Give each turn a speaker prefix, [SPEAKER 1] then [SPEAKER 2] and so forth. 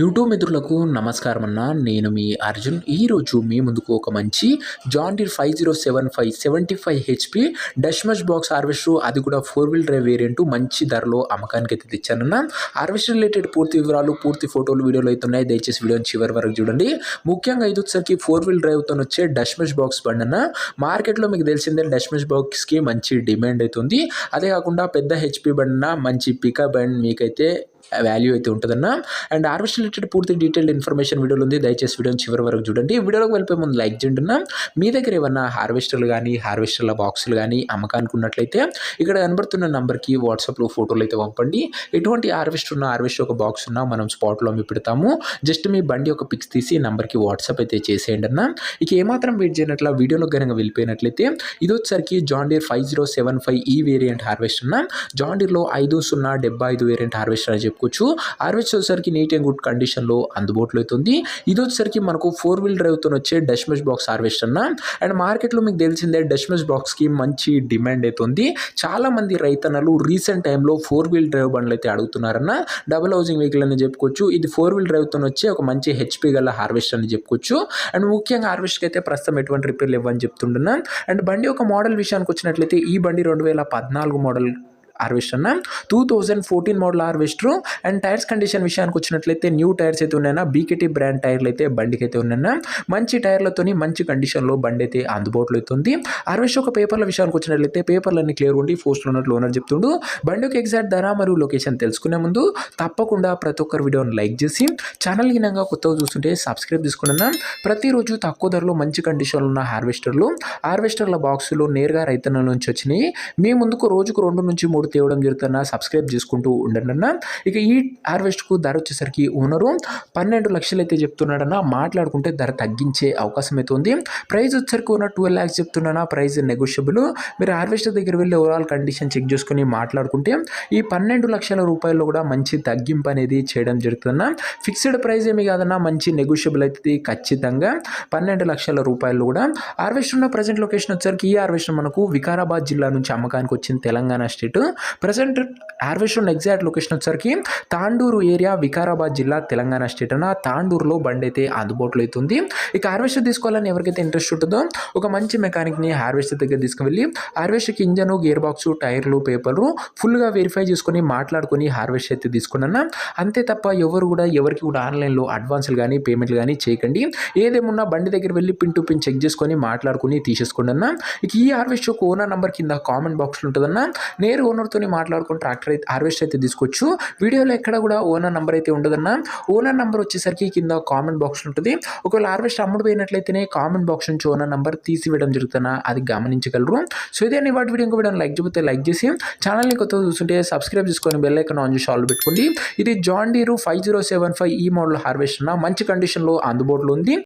[SPEAKER 1] YouTube మిత్రులకు నమస్కారం అన్న నేను మీ అర్జున్. ఈరోజు మీ ముందుకు ఒక మంచి John Deere five zero seven five seventy five H P డష్మష్ box harvester. అది కూడా ఫోర్ వీల్ డ్రైవ్ వేరియంట్. మంచి ధరలో అమ్మకానికి అయితే తెచ్చానన్న. హార్వెస్టర్ రిలేటెడ్ పూర్తి వివరాలు పూర్తి ఫోటోలు వీడియోలు అయితే ఉన్నాయి. దయచేసి వీడియోని చివరి వరకు చూడండి. ముఖ్యంగా ఇది వచ్చేసరికి ఫోర్ వీల్ డ్రైవ్తో వచ్చే డష్మష్ బాక్స్ బండి అన్న మార్కెట్లో మీకు తెలిసిందే డష్మష్ బాక్స్కి మంచి డిమాండ్ అవుతుంది అదే కాకుండా పెద్ద హెచ్పి బండి మంచి పికప్ అండ్ మీకైతే వాల్యూ అయితే ఉంటుందన్న. అండ్ హార్వెస్ట్ రిలేటెడ్ పూర్తి డీటెయిల్డ్ ఇన్ఫర్మేషన్ వీడియోలు ఉంది. దయచేసి వీడియోని చివరి వరకు చూడండి. వీడియోలోకి వెళ్ళిపోయే ముందు లైక్ చేయండి అన్న. మీ దగ్గర ఏమన్నా హార్వెస్టర్లు కానీ హార్వెస్టర్ల బాక్సులు కానీ అమ్మకానికి ఉన్నట్లయితే ఇక్కడ కనబడుతున్న నెంబర్కి వాట్సాప్లో ఫోటోలు అయితే పంపండి. ఎటువంటి హార్వెస్టర్ ఉన్న హార్వెస్ట్ ఒక బాక్స్ ఉన్నా మనం స్పాట్లో అమ్మి పెడతాము. జస్ట్ మీ బండి ఒక పిక్స్ తీసి నెంబర్కి వాట్సాప్ అయితే చేసేయండి అన్న. ఇక ఏమాత్రం వెయిట్ చేయనట్ల వీడియోలో కనుక వెళ్ళిపోయినట్లయితే ఇది వచ్చేసరికి John Deere five zero seven five ఈ వేరియంట్ హార్వెస్ట్ ఉన్న జాండీర్లో ఐదు సున్నా డెబ్బై ఐదు వేరియంట్ హార్వెస్టర్ అని చెప్పి చెప్పుకోవచ్చు. హార్వెస్టర్ వచ్చేసరికి నీట్ అండ్ గుడ్ కండిషన్లో అందుబాటులో అవుతుంది ఇది వచ్చేసరికి మనకు ఫోర్ వీల్ డ్రైవ్తో వచ్చే డష్మస్ బాక్స్ హార్వెస్ట్ అన్న అండ్ మార్కెట్లో మీకు తెలిసిందే డష్మస్ బాక్స్కి మంచి డిమాండ్ అవుతుంది చాలామంది రైతన్నలు రీసెంట్ టైంలో ఫోర్ వీల్ డ్రైవ్ బండ్లు అయితే అడుగుతున్నారన్న. డబుల్ హౌసింగ్ వెహికల్ అని చెప్పుకోవచ్చు. ఇది ఫోర్ వీల్ డ్రైవ్తో వచ్చే ఒక మంచి హెచ్పి గల హార్వెస్టర్ అని చెప్పుకోవచ్చు. అండ్ ముఖ్యంగా హార్వెస్ట్కి అయితే ప్రస్తుతం ఎటువంటి రిపేర్లు ఇవ్వని చెప్తుంటున్నాను అండ్ బండి ఒక మోడల్ విషయానికి వచ్చినట్లయితే ఈ బండి రెండు వేల పద్నాలుగు మోడల్ హార్వెస్టర్ అన్న. Two thousand fourteen model harvester. And tyres condition విషయానికి వచ్చినట్లయితే న్యూ టైర్స్ అయితే ఉన్నాయన్న. బీకేటీ బ్రాండ్ టైర్లు అయితే బండికి అయితే ఉన్నాయన్న. మంచి టైర్లతోని మంచి కండిషన్లో బండి అయితే అందుబాటులో అవుతుంది హార్వెస్టర్ ఒక పేపర్ల విషయానికి వచ్చినట్లయితే పేపర్లన్నీ క్లియర్ ఉండి పోస్ట్లో ఉన్నట్లు ఓనర్ చెప్తుండు. బండి యొక్క ఎగ్జాక్ట్ ధర మరియు లొకేషన్ తెలుసుకునే ముందు తప్పకుండా ప్రతి ఒక్కరు వీడియోని లైక్ చేసి ఛానల్ గినంగా కొత్తగా చూస్తుంటే సబ్స్క్రైబ్ తీసుకున్నా ప్రతిరోజు తక్కువ ధరలో మంచి కండిషన్లో ఉన్న హార్వెస్టర్లు హార్వెస్టర్ల బాక్సులు నేరుగా రైతన్న నుంచి వచ్చినాయి. మీ ముందుకు రోజుకు రెండు నుంచి మూడు తేవడం జరుగుతున్నా సబ్స్క్రైబ్ చేసుకుంటూ ఉండండి అన్న. ఇక ఈ హార్వెస్ట్కు ధర వచ్చేసరికి ఓనరు పన్నెండు లక్షలు అయితే చెప్తున్నాడన్న. మాట్లాడుకుంటే ధర తగ్గించే అవకాశం అయితే ఉంది. ప్రైస్ వచ్చేసరికి ఓనర్ ట్వెల్వ్ ల్యాక్స్ చెప్తున్నానా? ప్రైస్ నెగోషియబుల్ మీరు హార్వెస్టర్ దగ్గర వెళ్ళి ఓవరాల్ కండిషన్ చెక్ చేసుకుని మాట్లాడుకుంటే ఈ పన్నెండు లక్షల రూపాయల్లో కూడా మంచి తగ్గింపు అనేది చేయడం జరుగుతుందన్న. ఫిక్స్డ్ ప్రైస్ ఏమి కాదన్నా మంచి నెగోషియబుల్ అవుతుంది ఖచ్చితంగా పన్నెండు లక్షల రూపాయలు కూడా. హార్వెస్టర్ ఉన్న ప్రజెంట్ లొకేషన్ వచ్చేసరికి ఈ హార్వెస్టర్ మనకు వికారాబాద్ జిల్లా నుంచి అమ్మకానికి వచ్చింది తెలంగాణ స్టేట్. ప్రజెంట్ యార్వేషన్ ఎగ్జాక్ట్ లొకేషన్ వచ్చేసరికి తాండూరు ఏరియా వికారాబాద్ జిల్లా తెలంగాణ స్టేట్ అన్న. తాండూరులో బండి అయితే అందుబాటులో అవుతుంది ఇక హార్వెస్టర్ తీసుకోవాలని ఎవరికైతే ఇంట్రెస్ట్ ఉంటుందో ఒక మంచి మెకానిక్ని హార్వెస్టర్ దగ్గర తీసుకువెళ్ళి హార్వెస్టర్కి ఇంజను గేర్ బాక్స్ టైర్లు పేపర్లు ఫుల్గా వెరిఫై చేసుకొని మాట్లాడుకొని హార్వెస్ట్ అయితే తీసుకున్నా అంతే తప్ప ఎవరు కూడా ఎవరికి కూడా ఆన్లైన్లో అడ్వాన్స్లు కానీ పేమెంట్లు కానీ చేయకండి. ఏదేమున్నా బండి దగ్గర వెళ్ళి పిన్ టు పిన్ చెక్ చేసుకొని మాట్లాడుకొని తీసేసుకోండి అన్న. ఇక ఈ హార్వెస్ట్ ఓనర్ నెంబర్ కింద కామెంట్ బాక్స్లో ఉంటుందన్న. నేరు ఓనర్తో మాట్లాడుకుని ట్రాక్టర్ అయితే హార్వెస్ట్ అయితే తీసుకోవచ్చు. వీడియోలో ఎక్కడ కూడా ఓనర్ నెంబర్ అయితే ఉండదన్న. ఓనర్ నెంబర్ వచ్చేసరికి కింద కామెంట్ బాక్స్ ఉంటుంది. ఒకవేళ హార్వెస్ట్ అమ్ముడు పోయినట్లయితేనే కామెంట్ బాక్స్ నుంచి ఓనర్ నెంబర్ తీసివేయడం జరుగుతున్నా అది గమనించగలరు. సో ఇదే వాటి వీడియో ఇంకో వీడియో లైక్ చెబితే లైక్ చేసి ఛానల్ని కొత్తగా చూస్తుంటే సబ్స్క్రైబ్ చేసుకొని బెల్ ఐకన్ ఆన్ చేసి ఆల్ పెట్టుకోండి. ఇది John Deere five zero seven five ఈ మోడల్ హార్వెస్ట్ మంచి కండిషన్లో అందుబాటులో ఉంది.